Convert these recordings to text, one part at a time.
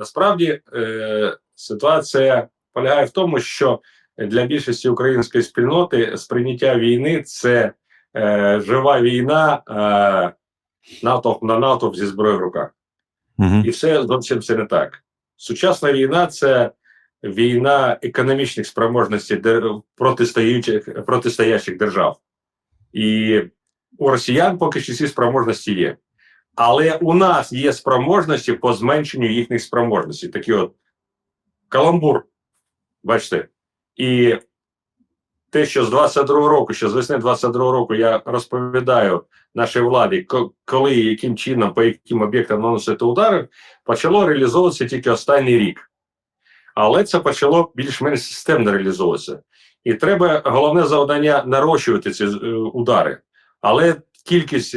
насправді е, ситуація полягає в тому, що для більшості української спільноти сприйняття війни це е, жива війна е, натовп на натовп зі зброєю в руках. Угу. І все зовсім все не так. Сучасна війна це війна економічних спроможностей протистоючих, протистоящих держав. І у росіян поки що ці спроможності є. Але у нас є спроможності по зменшенню їхніх спроможностей. Такі от каламбур. Бачите. І те, що з 22 року, що з весни 22 року я розповідаю нашій владі, коли і яким чином, по яким об'єктам наносити удари, почало реалізовуватися тільки останній рік. Але це почало більш-менш системно реалізовуватися. І треба головне завдання нарощувати ці е, удари. Але кількість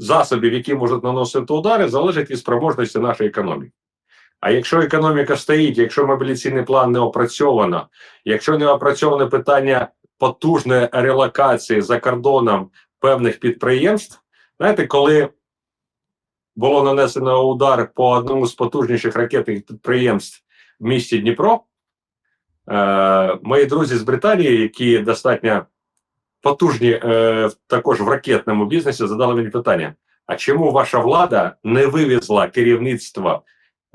засобів, які можуть наносити удари, залежить від спроможності нашої економіки. А якщо економіка стоїть, якщо мобілізаційний план не опрацьовано, якщо не опрацьоване питання потужної релокації за кордоном певних підприємств, знаєте, коли було нанесено удар по одному з потужніших ракетних підприємств в місті Дніпро, е, мої друзі з Британії, які достатньо потужні е, також в ракетному бізнесі, задали мені питання: а чому ваша влада не вивезла керівництво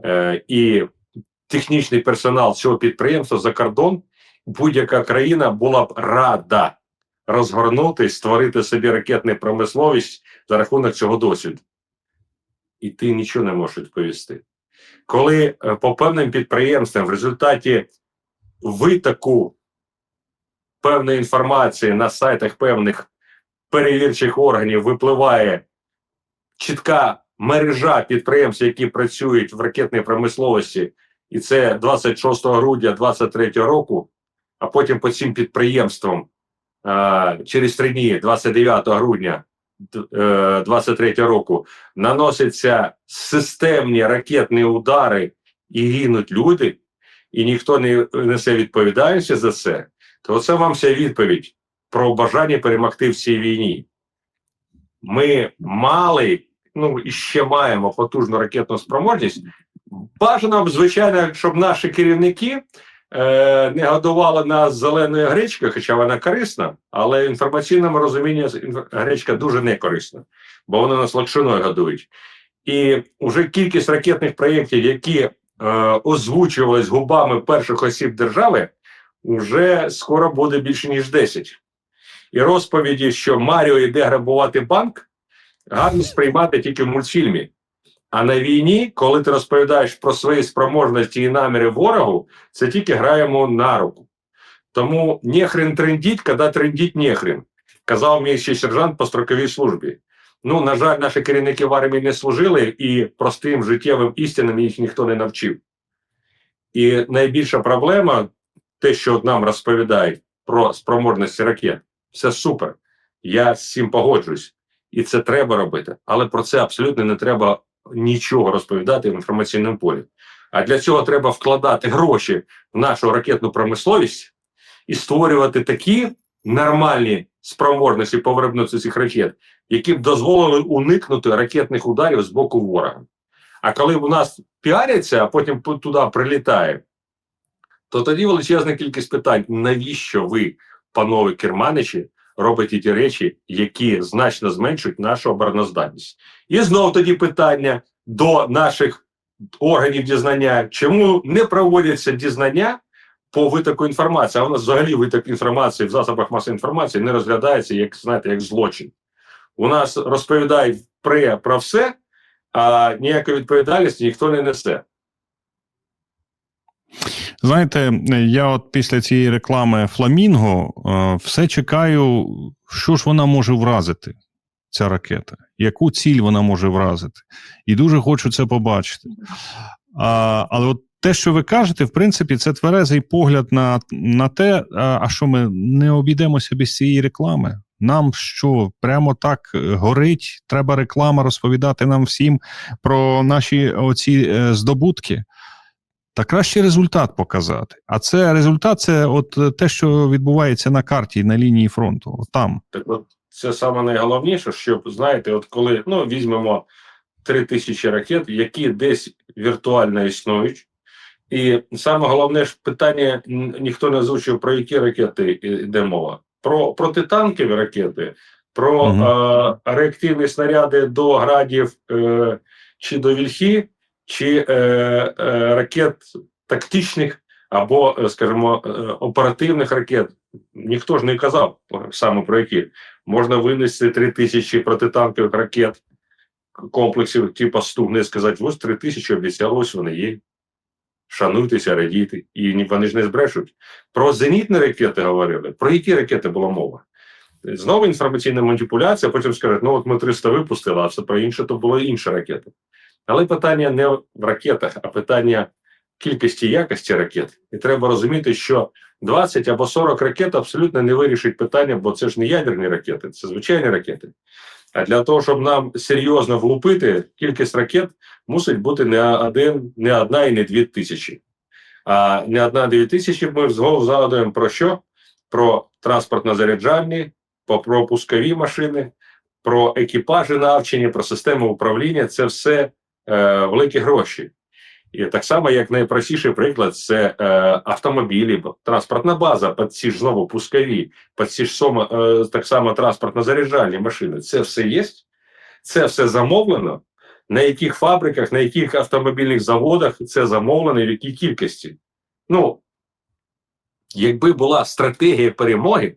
е, і технічний персонал цього підприємства за кордон? Будь-яка країна була б рада розгорнути, створити собі ракетну промисловість за рахунок цього досвіду. І ти нічого не можеш відповісти. Коли е, по певним підприємствам в результаті витоку певної інформації на сайтах певних перевірчих органів випливає чітка мережа підприємств, які працюють в ракетній промисловості, і це 26 грудня 2023 року, а потім по цим підприємствам через три дні, 29 грудня 2023 року, наносяться системні ракетні удари і гинуть люди, і ніхто не несе відповідальності за це, то це вам вся відповідь про бажання перемогти в цій війні. Ми мали, ну і ще маємо потужну ракетну спроможність. Бажано б, звичайно, щоб наші керівники е, не годували нас зеленою гречкою, хоча вона корисна, але в інформаційному розумінні гречка дуже не корисна, бо вони нас лакшиною годують. І вже кількість ракетних проєктів, які е, озвучувались губами перших осіб держави, вже скоро буде більше ніж 10. І розповіді, що Маріо йде грабувати банк, гарно сприймати тільки в мультфільмі. А на війні, коли ти розповідаєш про свої спроможності і наміри ворогу, це тільки граємо на руку. Тому нехрен трендіть, коли трендіть нехрен, казав мій ще сержант по строковій службі. Ну, на жаль, наші керівники в армії не служили, і простим життєвим істинам їх ніхто не навчив. І найбільша проблема, те, що нам розповідають про спроможності ракет, це супер. Я з цим погоджуюсь. І це треба робити. Але про це абсолютно не треба нічого розповідати в інформаційному полі. А для цього треба вкладати гроші в нашу ракетну промисловість і створювати такі нормальні спроможності по виробництву цих ракет, які б дозволили уникнути ракетних ударів з боку ворога. А коли у нас піаряться, а потім туди прилітає, то тоді величезна кількість питань: навіщо ви, панове керманичі, робите ті речі, які значно зменшують нашу обороноздатність? І знову тоді питання до наших органів дізнання, чому не проводяться дізнання по витоку інформації? А у нас взагалі виток інформації в засобах масової інформації не розглядається як знаєте, як злочин. У нас розповідають про все, а ніякої відповідальності ніхто не несе. Знаєте, я от після цієї реклами Фламінго е, все чекаю, що ж вона може вразити, ця ракета, яку ціль вона може вразити. І дуже хочу це побачити. А, але от те, що ви кажете, в принципі, це тверезий погляд на, на те, а, а що ми не обійдемося без цієї реклами. Нам що прямо так е, горить, треба реклама розповідати нам всім про наші оці е, здобутки. Та краще результат показати. А це результат це от е, те, що відбувається на карті на лінії фронту. От там. Так от це саме найголовніше, щоб знаєте, от коли ну візьмемо 3 тисячі ракет, які десь віртуально існують. І саме головне ж питання ніхто не озвучив, про які ракети йде мова. Про протитанкові ракети, про Мгм. е, реактивні снаряди до градів е, чи до вільхи, чи е, е, ракет тактичних або, е, скажімо, е, оперативних ракет. Ніхто ж не казав саме про які. Можна винести 3 тисячі протитанкових ракет комплексів, типу Стугни, сказати, ось 3 тисячі обіцяли, ось вони є. Шануйтеся, радійте. І вони ж не збрешуть. Про зенітні ракети говорили. Про які ракети була мова? Знову інформаційна маніпуляція, потім скажуть, ну от ми 300 випустили, а все про інше, то було інші ракети. Але питання не в ракетах, а питання кількості і якості ракет. І треба розуміти, що 20 або 40 ракет абсолютно не вирішить питання, бо це ж не ядерні ракети, це звичайні ракети. А для того, щоб нам серйозно влупити, кількість ракет мусить бути не один, не одна і не дві тисячі. А не одна дві тисячі ми знову згадуємо про що? Про транспортно-заряджальні, про, про пускові машини, про екіпажі навчені, про систему управління. Це все е, великі гроші. І так само, як найпростіший приклад, це е, автомобілі, транспортна база, під ці ж знову пускові, під ці ж сома, е, так само транспортно-заряджальні машини. Це все є, це все замовлено. На яких фабриках, на яких автомобільних заводах це замовлено, і в якій кількості. Ну, якби була стратегія перемоги,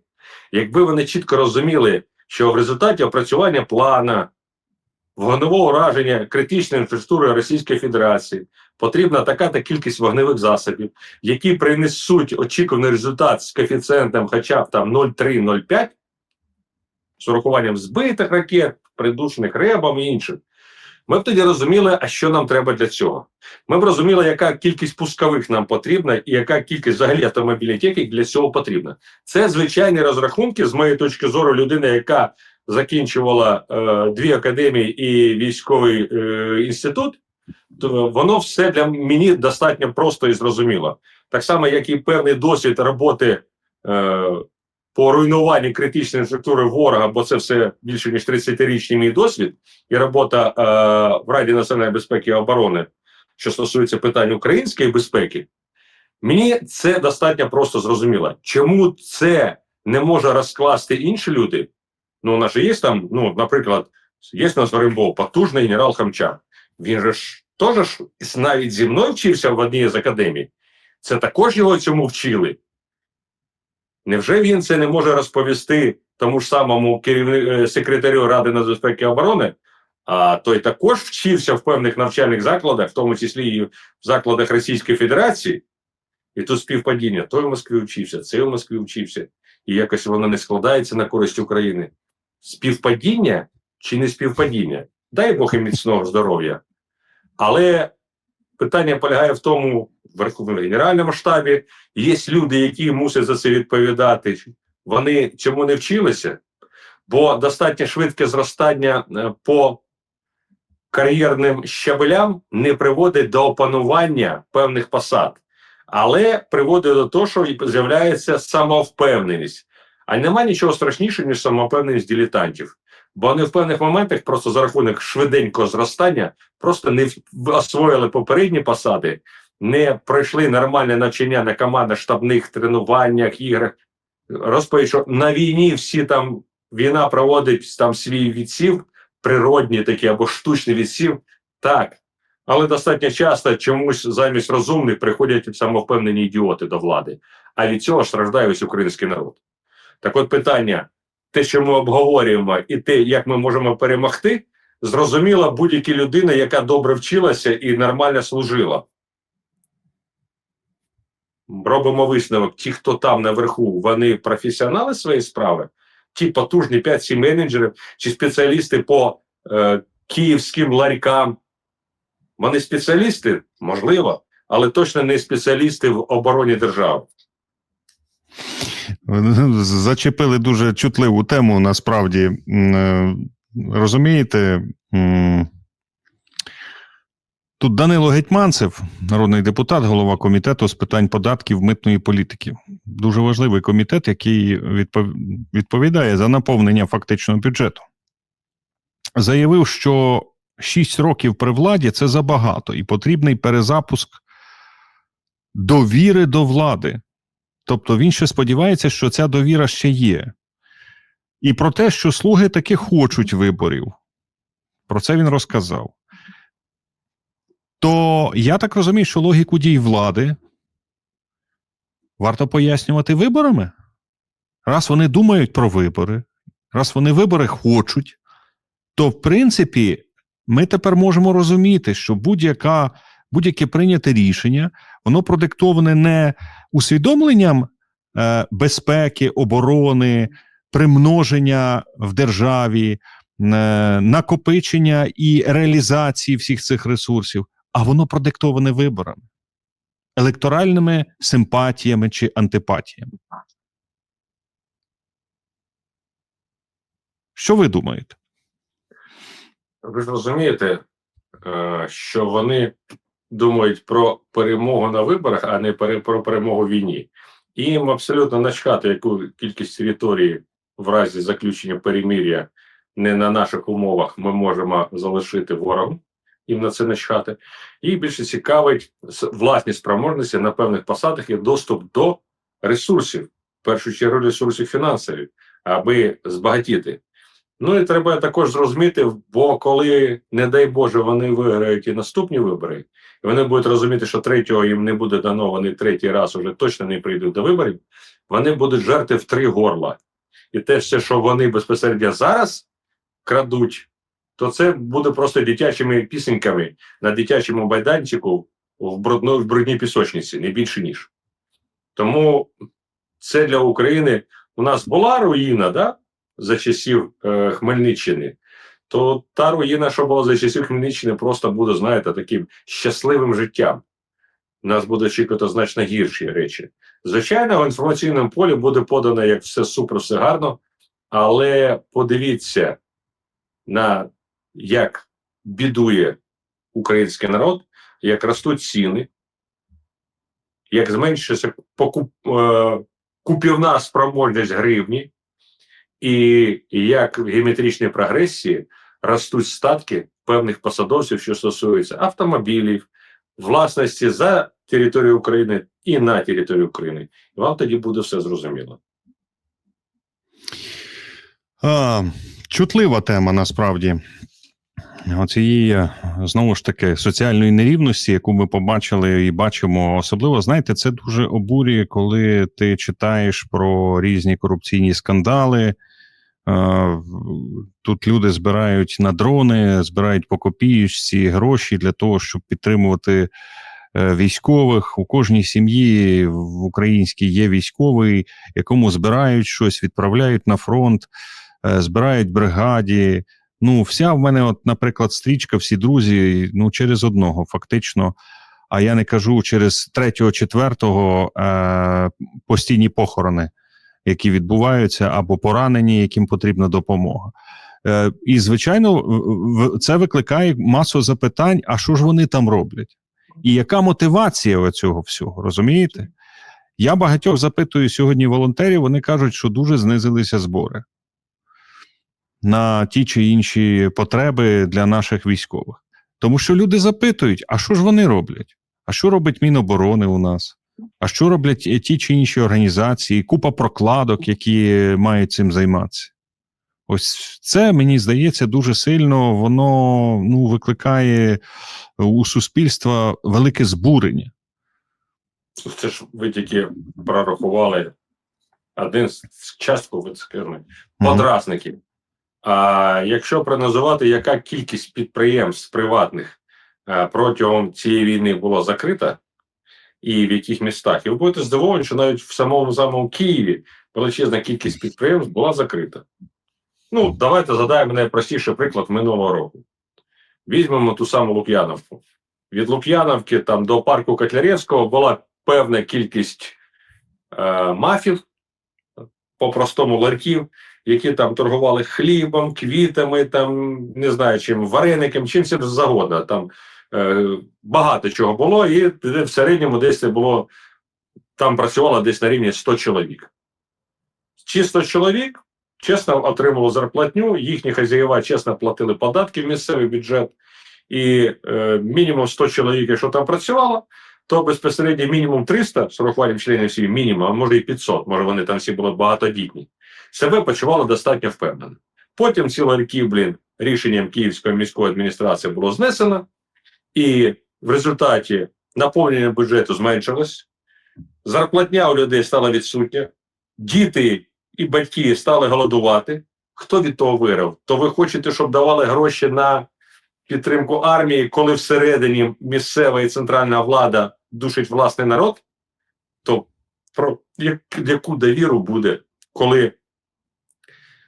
якби вони чітко розуміли, що в результаті опрацювання плана, вогневого ураження критичної інфраструктури Російської Федерації потрібна така-та кількість вогневих засобів, які принесуть очікуваний результат з коефіцієнтом хоча б там 0,3-0,5, з урахуванням збитих ракет, придушених ребом і іншим. Ми б тоді розуміли, а що нам треба для цього. Ми б розуміли, яка кількість пускових нам потрібна, і яка кількість взагалі автомобільних технік для цього потрібна. Це звичайні розрахунки, з моєї точки зору, людини, яка закінчувала е, дві академії і військовий е, інститут, то воно все для мені достатньо просто і зрозуміло. Так само, як і певний досвід роботи е, по руйнуванню критичної інфраструктури ворога, бо це все більше ніж 30-річний мій досвід, і робота е, в Раді національної безпеки і оборони, що стосується питань української безпеки, мені це достатньо просто зрозуміло. Чому це не може розкласти інші люди? Ну, у нас же є там, ну, наприклад, є у нас Римбов потужний генерал Хамчак. Він же ж теж навіть зі мною вчився в одній з академій. Це також його цьому вчили. Невже він це не може розповісти тому ж самому керівнику секретарю Ради нацбезпеки і оборони? А той також вчився в певних навчальних закладах, в тому числі і в закладах Російської Федерації, і тут співпадіння. Той в Москві вчився, цей в Москві вчився, і якось воно не складається на користь України. Співпадіння чи не співпадіння? Дай Бог їм міцного здоров'я. Але питання полягає в тому, в Верховному Генеральному штабі є люди, які мусять за це відповідати. Вони чому не вчилися? Бо достатньо швидке зростання е, по кар'єрним щабелям не приводить до опанування певних посад, але приводить до того, що з'являється самовпевненість. А нема нічого страшнішого, ніж самовпевненість дилетантів. Бо вони в певних моментах просто за рахунок швиденького зростання просто не освоїли попередні посади, не пройшли нормальне навчання на командно-штабних тренуваннях, іграх. Розповідь, що на війні всі там війна проводить там свій відсів, природній такий або штучний відсів. Так. Але достатньо часто чомусь замість розумних приходять самовпевнені ідіоти до влади. А від цього страждає весь український народ. Так от питання, те, що ми обговорюємо, і те, як ми можемо перемогти, зрозуміла будь-яка людина, яка добре вчилася і нормально служила. Робимо висновок: ті, хто там наверху, вони професіонали своєї справи, ті потужні 5-7 менеджерів чи спеціалісти по е, київським ларькам. Вони спеціалісти, можливо, але точно не спеціалісти в обороні держави. Зачепили дуже чутливу тему, насправді. Е, Розумієте, тут Данило Гетьманцев, народний депутат, голова комітету з питань податків митної політики. Дуже важливий комітет, який відповідає за наповнення фактичного бюджету. Заявив, що 6 років при владі це забагато, і потрібний перезапуск довіри до влади. Тобто він ще сподівається, що ця довіра ще є. І про те, що слуги таки хочуть виборів. Про це він розказав. То я так розумію, що логіку дій влади варто пояснювати виборами. Раз вони думають про вибори, раз вони вибори хочуть, то в принципі ми тепер можемо розуміти, що будь-яка, будь-яке прийняте рішення, воно продиктоване не усвідомленням е, безпеки, оборони, примноження в державі, е, накопичення і реалізації всіх цих ресурсів, а воно продиктоване виборами, електоральними симпатіями чи антипатіями. Що ви думаєте? Ви ж розумієте, е, що вони думають про перемогу на виборах, а не про перемогу в війні. І їм абсолютно начхати, яку кількість території в разі заключення перемир'я не на наших умовах ми можемо залишити ворогу. Їм на це начхати. І більше цікавить власні спроможності на певних посадах і доступ до ресурсів, в першу чергу ресурсів фінансових, аби збагатіти. Ну і треба також зрозуміти, бо коли, не дай Боже, вони виграють і наступні вибори, і вони будуть розуміти, що третього їм не буде дано, вони третій раз уже точно не прийдуть до виборів, вони будуть жерти в три горла. І те, все, що вони безпосередньо зараз крадуть, то це буде просто дитячими пісеньками на дитячому майданчику в, брудно, в брудній пісочниці, не більше ніж. Тому це для України у нас була руїна, да? За часів е, Хмельниччини, то та руїна, що була за часів Хмельниччини, просто буде, знаєте, таким щасливим життям. Нас буде чекати значно гірші речі. Звичайно, в інформаційному полі буде подано як все супер, все гарно, але подивіться на як бідує український народ, як ростуть ціни, як зменшується покуп, е, купівна спроможність гривні, і як в геометричній прогресії ростуть статки певних посадовців, що стосуються автомобілів, власності за територію України і на територію України. І вам тоді буде все зрозуміло. А, чутлива тема насправді. Оцієї, е, знову ж таки, соціальної нерівності, яку ми побачили і бачимо, особливо, знаєте, це дуже обурює, коли ти читаєш про різні корупційні скандали. Е, Тут люди збирають на дрони, збирають по копіючці гроші для того, щоб підтримувати е, військових. У кожній сім'ї в українській є військовий, якому збирають щось, відправляють на фронт, е, збирають бригаді. Ну, вся в мене, от, наприклад, стрічка, всі друзі, ну, через одного, фактично. А я не кажу через третього, четвертого постійні похорони, які відбуваються, або поранені, яким потрібна допомога. Е, і, звичайно, це викликає масу запитань: а що ж вони там роблять? І яка мотивація цього всього, розумієте? Я багатьох запитую сьогодні волонтерів, вони кажуть, що дуже знизилися збори на ті чи інші потреби для наших військових. Тому що люди запитують: а що ж вони роблять? А що робить Міноборони у нас? А що роблять е, ті чи інші організації, купа прокладок, які мають цим займатися? Ось це мені здається дуже сильно. Воно ну, викликає у суспільства велике збурення. Це ж ви тільки прорахували один з частку, ви подразників. А якщо прогнозувати, яка кількість підприємств приватних е, протягом цієї війни була закрита, і в яких містах, і ви будете здивовані, що навіть в самому самому Києві величезна кількість підприємств була закрита. Ну, давайте згадаємо найпростіший приклад минулого року. Візьмемо ту саму Лук'яновку. Від Лук'яновки там до парку Котляревського була певна кількість е, мафів, по-простому ларьків, які там торгували хлібом, квітами, там не знаю чим, вареником, чим всім завгодно. Там багато чого було, і в середньому десь було там працювало десь на рівні 100 чоловік. Ці 100 чоловік чесно отримували зарплатню, їхні хазяєва чесно платили податки в місцевий бюджет, і е, мінімум 100 чоловік, якщо там працювало, то безпосередньо мінімум 300 з урахуванням членів сім'ї, мінімум, а може і 500, може вони там всі були багатодітні, себе почували достатньо впевнено. Потім ціло років, блін, рішенням Київської міської адміністрації було знесено, і в результаті наповнення бюджету зменшилось, зарплатня у людей стала відсутня, діти і батьки стали голодувати. Хто від того виграв? То ви хочете, щоб давали гроші на підтримку армії, коли всередині місцева і центральна влада душить власний народ? То про як- яку довіру буде, коли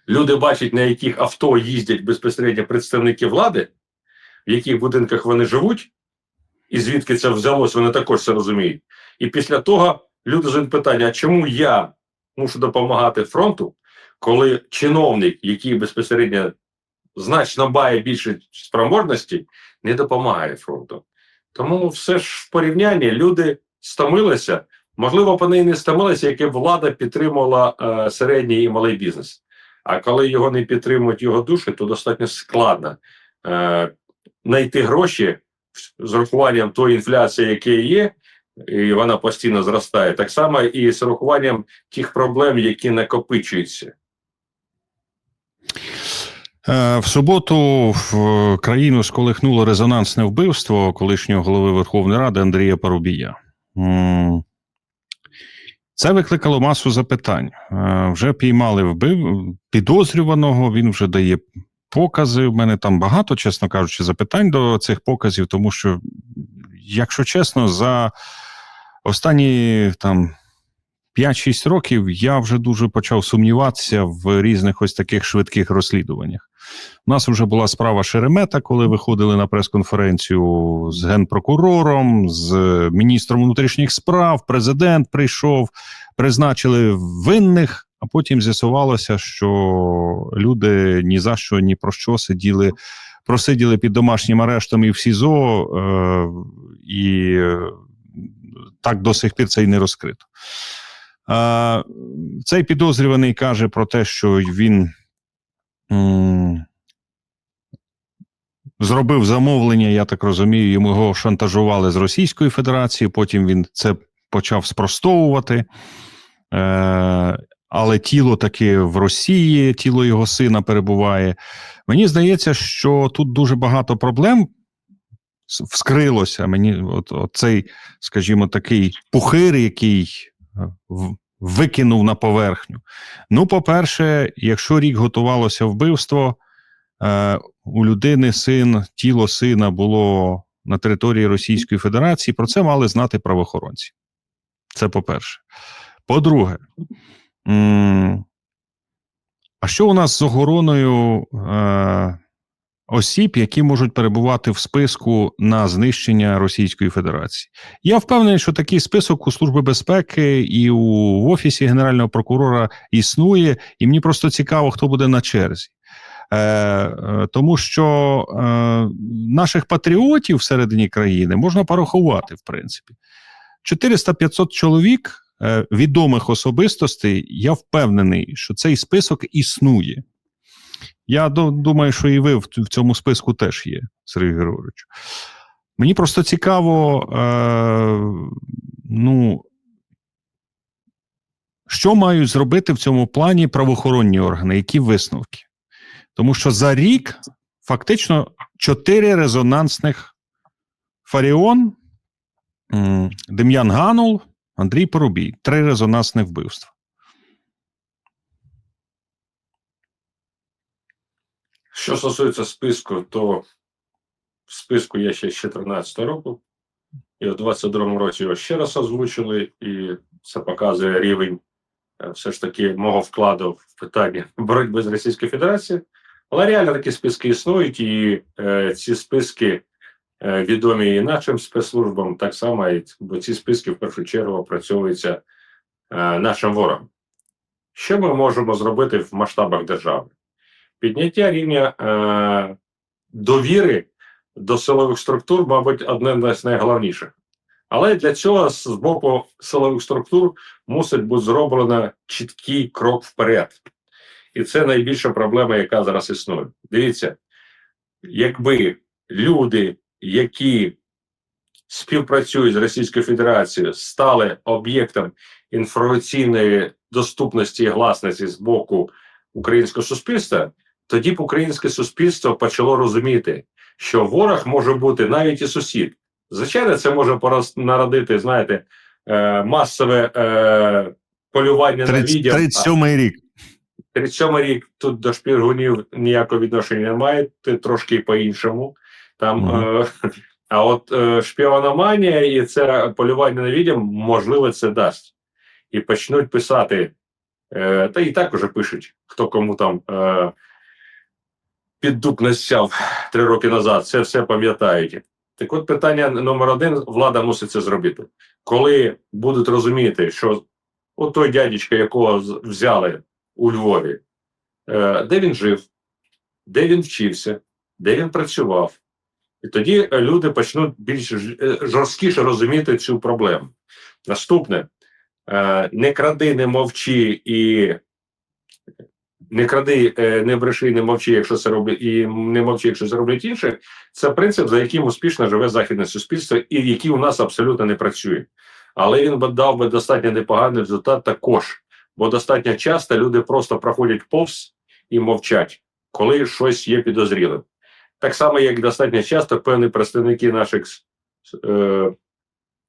люди бачать, на яких авто їздять безпосередньо представники влади, в яких будинках вони живуть, і звідки це взялось, вони також це розуміють. І після того люди задають питання: а чому я мушу допомагати фронту, коли чиновник, який безпосередньо значно має більше спроможності, не допомагає фронту. Тому все ж в порівнянні люди стомилися. Можливо, вони і не стомилися, яке влада підтримувала е, середній і малий бізнес. А коли його не підтримують його душі, то достатньо складно е, знайти гроші з урахуванням тої інфляції, яка є, і вона постійно зростає. Так само і з урахуванням тих проблем, які накопичуються. Е, В суботу в країну сколихнуло резонансне вбивство колишнього голови Верховної Ради Андрія Парубія. Це викликало масу запитань. Е, Вже піймали вбив підозрюваного, він вже дає покази. У мене там багато, чесно кажучи, запитань до цих показів, тому що, якщо чесно, за останні там 5-6 років я вже дуже почав сумніватися в різних ось таких швидких розслідуваннях. У нас вже була справа Шеремета, коли виходили на прес-конференцію з генпрокурором, з міністром внутрішніх справ. Президент прийшов, призначили винних, а потім з'ясувалося, що люди ні за що, ні про що сиділи, просиділи під домашнім арештом і в СІЗО, е, і е, так до сих пір це й не розкрито. Е, цей підозрюваний каже про те, що він м, зробив замовлення, я так розумію, йому його шантажували з Російської Федерації, потім він це почав спростовувати. Е, але тіло таки в Росії, тіло його сина перебуває. Мені здається, що тут дуже багато проблем вскрилося. Мені от, от цей, скажімо, такий пухир, який е, викинув на поверхню. Ну, по-перше, якщо рік готувалося вбивство, е, у людини син, тіло сина було на території Російської Федерації, про це мали знати правоохоронці. Це по-перше. По-друге, а що у нас з охороною е, осіб, які можуть перебувати в списку на знищення Російської Федерації? Я впевнений, що такий список у Служби безпеки і у в Офісі Генерального прокурора існує, і мені просто цікаво, хто буде на черзі. Е, е, тому що е, наших патріотів всередині країни можна порахувати, в принципі. 400-500 чоловік відомих особистостей, я впевнений, що цей список існує. Я думаю, що і ви в, в цьому списку теж є, Сергій Григорович. Мені просто цікаво, е, ну, що мають зробити в цьому плані правоохоронні органи, які висновки? Тому що за рік фактично чотири резонансних Фаріон, Дем'ян Ганул, Андрій Порубій. Три резонансних вбивства. Що стосується списку, то в списку є ще з 2014 року, і в 22-му році його ще раз озвучили, і це показує рівень е, все ж таки мого вкладу в питання боротьби з Російською Федерацією. Але реально такі списки існують, і е, ці списки відомі і нашим спецслужбам, так само, і, бо ці списки в першу чергу опрацьовуються е, нашим ворогом. Що ми можемо зробити в масштабах держави? Підняття рівня е, довіри до силових структур, мабуть, одне з найголовніших. Але для цього з боку силових структур мусить бути зроблено чіткий крок вперед. І це найбільша проблема, яка зараз існує. Дивіться, якби люди, які співпрацюють з Російською Федерацією, стали об'єктом інформаційної доступності і гласності з боку українського суспільства, тоді б українське суспільство почало розуміти, що ворог може бути навіть і сусід. Звичайно, це може народити, знаєте, е, масове е, полювання на відео. 37-й рік. 37 рік тут до шпіргунів ніякого відношення немає, трошки по-іншому. Там, Мгм. е, а от е, шпіономанія і це полювання на відео, можливо, це дасть. І почнуть писати, е, та і так уже пишуть, хто кому там е, під дуб насяв три роки назад. Це все пам'ятають. Так от питання номер один: влада мусить це зробити. Коли будуть розуміти, що от той дядечка, якого взяли у Львові, е, де він жив, де він вчився, де він працював. І тоді е, люди почнуть більш е, жорсткіше розуміти цю проблему. Наступне: е, не кради, не мовчи і не кради, не бреши, не мовчи, якщо це роблять, і не мовчи, якщо це роблять інші. Це принцип, за яким успішно живе західне суспільство, і який у нас абсолютно не працює. Але він би дав би достатньо непоганий результат також. Бо достатньо часто люди просто проходять повз і мовчать, коли щось є підозрілим. Так само, як достатньо часто певні представники наших е,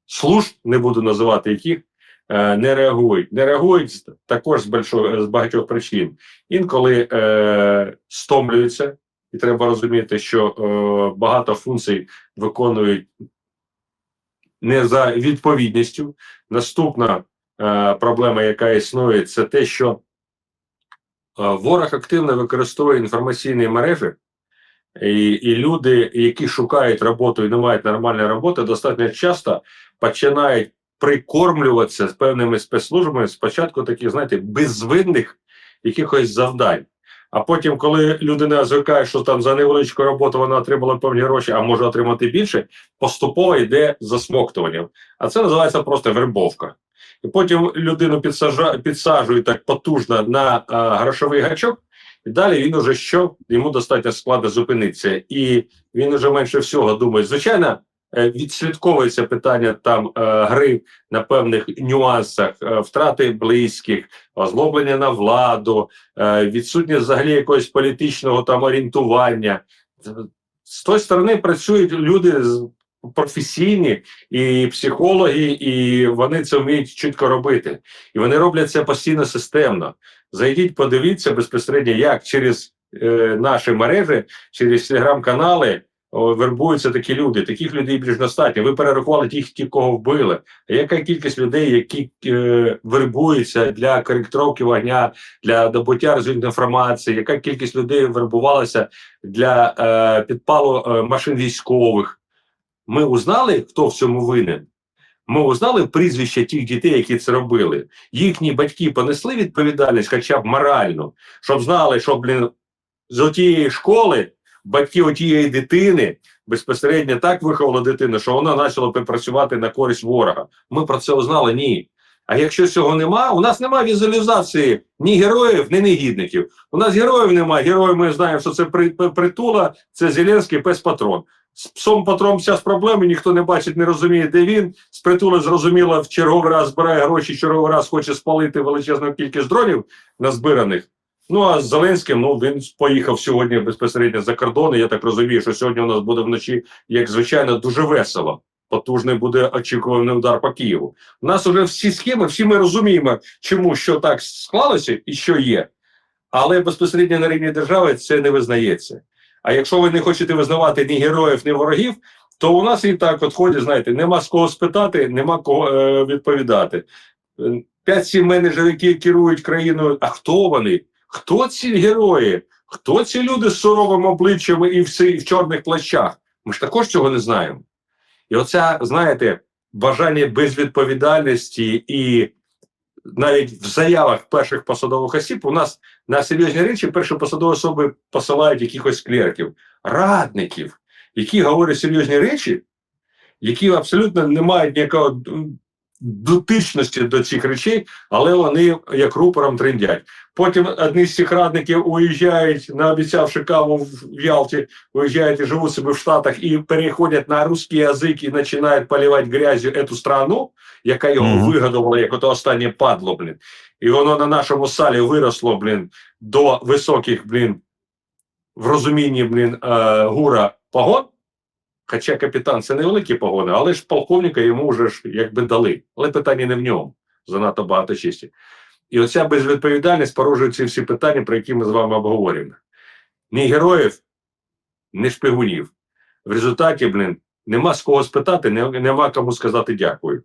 служб, не буду називати яких, е, не реагують. Не реагують також з, большого, з багатьох причин. Інколи е, стомлюються, і треба розуміти, що е, багато функцій виконують не за відповідністю. Наступна е, проблема, яка існує, це те, що е, ворог активно використовує інформаційні мережі, і, і люди, які шукають роботу і не мають нормальної роботи, достатньо часто починають прикормлюватися з певними спецслужбами спочатку таких, знаєте, безвинних якихось завдань. А потім, коли людина звикає, що там за невеличку роботу вона отримала певні гроші, а може отримати більше, поступово йде засмоктуванням. А це називається просто вербовка. І потім людину підсажа, підсаджують так потужно на а, грошовий гачок, і далі він уже що? Йому достатньо складно зупинитися. І він уже менше всього думає. Звичайно, е, відслідковується питання там е, гри на певних нюансах, е, втрати близьких, озлоблення на владу, відсутність взагалі якогось політичного там орієнтування. З тої сторони працюють люди професійні і психологи, і вони це вміють чітко робити. І вони роблять це постійно системно. Зайдіть, подивіться безпосередньо, як через е, наші мережі, через телеграм-канали вербуються такі люди. Таких людей більш достатньо. Ви перерахували тих, ті, кого вбили. А яка кількість людей, які е, вербуються для коректировки вогня, для добуття розвідної інформації? Яка кількість людей вербувалася для е, підпалу е, машин військових? Ми узнали, хто в цьому винен. Ми узнали прізвища тих дітей, які це робили. Їхні батьки понесли відповідальність, хоча б моральну, щоб знали, що блін, з отієї школи батьки отієї дитини безпосередньо так виховали дитину, що вона почала працювати на користь ворога. Ми про це узнали? Ні. А якщо цього нема, у нас немає візуалізації ні героїв, ні негідників. У нас героїв немає. Герої ми знаємо, що це при- при- притула, це Зеленський пес патрон. З псом патрон зараз проблеми, ніхто не бачить, не розуміє, де він. З притули зрозуміло, в черговий раз збирає гроші, черговий раз хоче спалити величезну кількість дронів назбираних. Ну а з Зеленським ну він поїхав сьогодні безпосередньо за кордон. і Я так розумію, що сьогодні у нас буде вночі, як звичайно, дуже весело. Потужний буде очікуваний удар по Києву. У нас вже всі схеми, всі ми розуміємо, чому що так склалося і що є. Але безпосередньо на рівні держави це не визнається. А якщо ви не хочете визнавати ні героїв, ні ворогів, то у нас і так от ходять, знаєте, нема з кого спитати, нема кого е, відповідати. Е, П'ять-сім менеджерів, які керують країною. А хто вони? Хто ці герої? Хто ці люди з суровими обличчями і в, в чорних плащах? Ми ж також цього не знаємо. І оця, знаєте, бажання безвідповідальності і навіть в заявах перших посадових осіб у нас на серйозні речі перші посадові особи посилають якихось клерків, радників, які говорять серйозні речі, які абсолютно не мають ніякого дотичності до цих речей, але вони як рупором трендять. Потім одні з цих радників уїжджають, наобіцявши каву в Ялті, уїжджають і живуть собі в Штатах і переходять на русський язик і починають поливати грязю цю страну, яка його Мгм. вигадувала, як ото останнє падло, блін. І воно на нашому салі виросло, блін, до високих, блін, в розумінні, блін, е, гура погон. Хоча капітан це невеликі погони, але ж полковника йому вже ж якби дали. Але питання не в ньому. Занадто багато честі. І оця безвідповідальність порожує ці всі питання, про які ми з вами обговорюємо. Ні героїв, ні шпигунів. В результаті, блін, нема з кого спитати, нема кому сказати дякую.